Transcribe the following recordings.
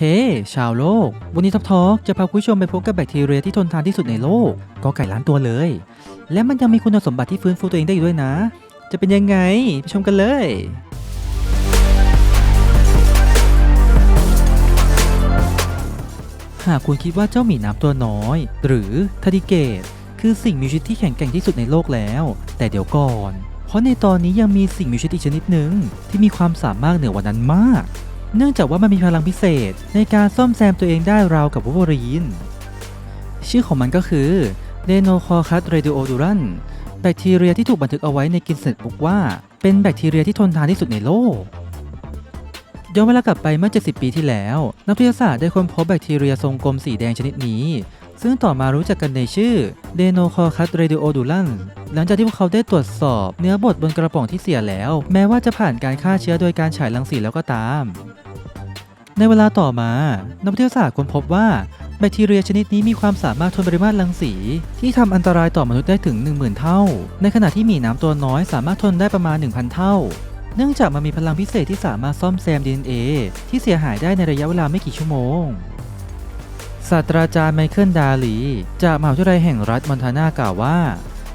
เฮ้ชาวโลก วันนี้ท็อปทอกจะพาคุณผู้ชมไปพบกับแบคทีเรียที่ทนทานที่สุดในโลก ก็ไก่ล้านตัวเลย และมันยังมีคุณสมบัติที่ฟื้นฟูตัวเองได้อีกด้วยนะ จะเป็นยังไง ไปชมกันเลย หากคุณคิดว่าเจ้าหมีน้ำตัวน้อย หรือทาดิเกต คือสิ่งมีชีวิตที่แข็งแกร่งที่สุดในโลกแล้ว แต่เดี๋ยวก่อน เพราะในตอนนี้ยังมีสิ่งมีชีวิตอีกชนิดหนึ่งที่มีความสามารถเหนือกว่านั้นมาก เนื่องจากว่ามันมีพลังพิเศษในการซ่อมแซมตัวเองได้ราวกับวูล์ฟเวอรีน ชื่อของมันก็คือ d e n o c o c u s radioduran แบคทีเรียที่ถูกบันทึกเอาไว้ในกินเสร็จบุ๊กว่า เป็นแบคทีเรียที่ทนทานที่สุดในโลก ย้อนเวลากลับไปเมื่อ 70 ปีที่แล้ว นักวิทยาศาสตร์ได้ค้นพบแบคทีเรียทรงกลมสีแดงชนิดนี้ ซึ่งต่อมารู้จักกันในชื่อ d e n o c o c u s radioduran หลังจากที่พวกเขาได้ตรวจสอบเนื้อบดบนกระป๋องที่เสียแล้ว แม้ว่าจะผ่านการฆ่าเชื้อโดยการฉายรังสีแล้วก็ตาม ในเวลาต่อมา นักวิทยาศาสตร์ค้นพบว่าแบคทีเรียชนิดนี้มีความสามารถทนปริมาตรรังสี ที่ทำอันตรายต่อมนุษย์ได้ถึง 10,000 เท่า ในขณะที่หมีน้ำตัวน้อยสามารถทนได้ประมาณ 1,000 เท่า เนื่องจากมันมีพลังพิเศษที่สามารถซ่อมแซม DNA ที่เสียหายได้ในระยะเวลาไม่กี่ชั่วโมงศาสตราจารย์ไมเคิลดาลี จากมหาวิทยาลัยแห่งรัฐมอนทานากล่าวว่า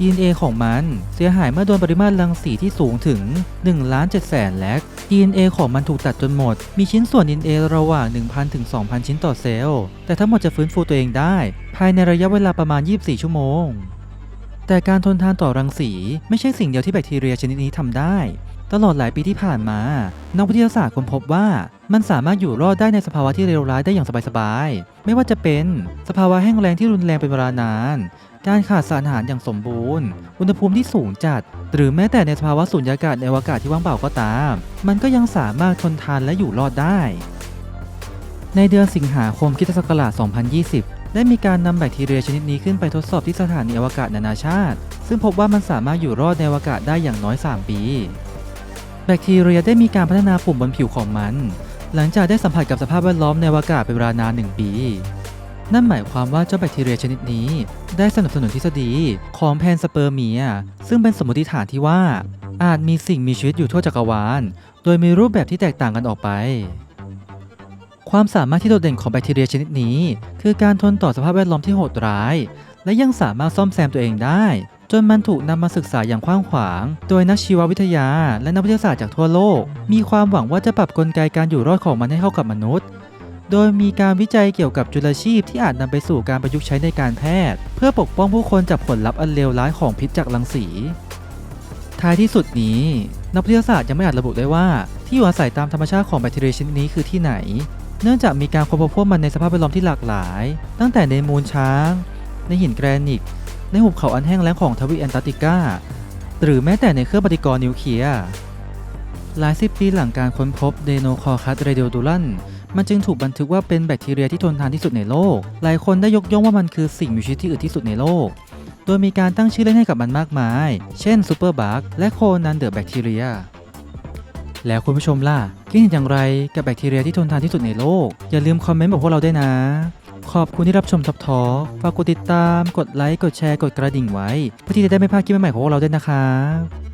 DNA ของมันเสียหายเมื่อโดนปริมาตรรังสีที่สูงถึง1ล้าน7แสนแลก DNA ของมันถูกตัดจนหมด มีชิ้นส่วน DNA ระหว่าง 1,000 ถึง 2,000 ชิ้นต่อเซลล์ แต่ทั้งหมดจะฟื้นฟูตัวเองได้ ภายในระยะเวลาประมาณ 24 ชั่วโมง แต่การทนทานต่อรังสีไม่ใช่สิ่งเดียวที่แบคทีเรียชนิดนี้ทำได้ ตลอดหลายปีที่ผ่านมา นักวิทยาศาสตร์ค้นพบว่ามันสามารถอยู่รอดได้ในสภาวะที่เลวร้ายได้อย่างสบายๆ ไม่ว่าจะเป็นสภาวะแห้งแล้งที่รุนแรงเป็นเวลานาน การขาดสารอาหารอย่างสมบูรณ์ อุณหภูมิที่สูงจัด หรือแม้แต่ในสภาวะสูญญากาศในอวกาศที่ว่างเปล่าก็ตาม มันก็ยังสามารถทนทานและอยู่รอดได้ ในเดือนสิงหาคมคิศักราช 2020 ได้มีการนำแบคทีเรียชนิดนี้ขึ้นไปทดสอบที่สถานีอวกาศนานาชาติ ซึ่งพบว่ามันสามารถอยู่รอดในอวกาศได้อย่างน้อย 3 ปี แบคทีเรียได้มีการพัฒนาปุ่มบนผิวของมัน หลังจากได้สัมผัสกับสภาพแวดล้อมในอวกาศเป็นเวลานาน1ปีนั่นหมายความว่าเจ้าแบคทีเรียชนิดนี้ ได้สนับสนุนทฤษฎีของแพนสเปอร์เมีย ซึ่งเป็นสมมติฐานที่ว่า อาจมีสิ่งมีชีวิตอยู่ทั่วจักรวาล โดยมีรูปแบบที่แตกต่างกันออกไป ความสามารถที่โดดเด่นของแบคทีเรียชนิดนี้ คือการทนต่อสภาพแวดล้อมที่โหดร้าย และยังสามารถซ่อมแซมตัวเองได้ จนมันถูกนำมาศึกษาอย่างกว้างขวาง โดยนักชีววิทยาและนักวิทยาศาสตร์จากทั่วโลก มีความหวังว่าจะปรับกลไกการอยู่รอดของมันให้เข้ากับมนุษย์ โดยมีการวิจัยเกี่ยวกับจุลชีพที่อาจนำไปสู่การประยุกต์ใช้ในการแพทย์ เพื่อปกป้องผู้คนจากผลลัพธ์อันเลวร้ายของพิษจากรังสี ท้ายที่สุดนี้ นักวิทยาศาสตร์ยังไม่อาจระบุได้ว่า ที่อยู่อาศัยตามธรรมชาติของแบคทีเรียชนิดนี้คือที่ไหน เนื่องจากมีการค้นพบพวกมันในสภาพแวดล้อมที่หลากหลาย ตั้งแต่ในมูลช้าง ในหินแกรนิตในหุบเขาอันแห้งแล้งของทวีปแอนตาร์กติกาหรือแม้แต่ในเครื่องปฏิกรณ์นิวเคลียร์หลายสิบปีหลังการค้นพบเดโนคอคัสเรเด o ดูลัน มันจึงถูกบันทึกว่าเป็นแบคทีเรียที่ทนทานที่สุดในโลก หลายคนได้ยกย่องว่ามันคือสิ่งมีชีวิตที่อึดที่สุดในโลก โดยมีการตั้งชื่อเล่นให้กับมันมากมาย เช่นซูเปอร์บัคและโคนันเดอะแบคทีเรียแล้วคุณผู้ชมล่ะ คิดเห็นอย่างไรกับแบคทีเรียที่ทนทานที่สุดในโลก อย่าลืมคอมเมนต์บอกพวกเราได้นะ ขอบคุณที่รับชมท็อปทอฝากกดติดตาม กดไลค์ กดแชร์ กดกระดิ่งไว้ เพื่อที่จะได้ไม่พลาดคลิปใหม่ๆของพวกเราด้วยนะครับ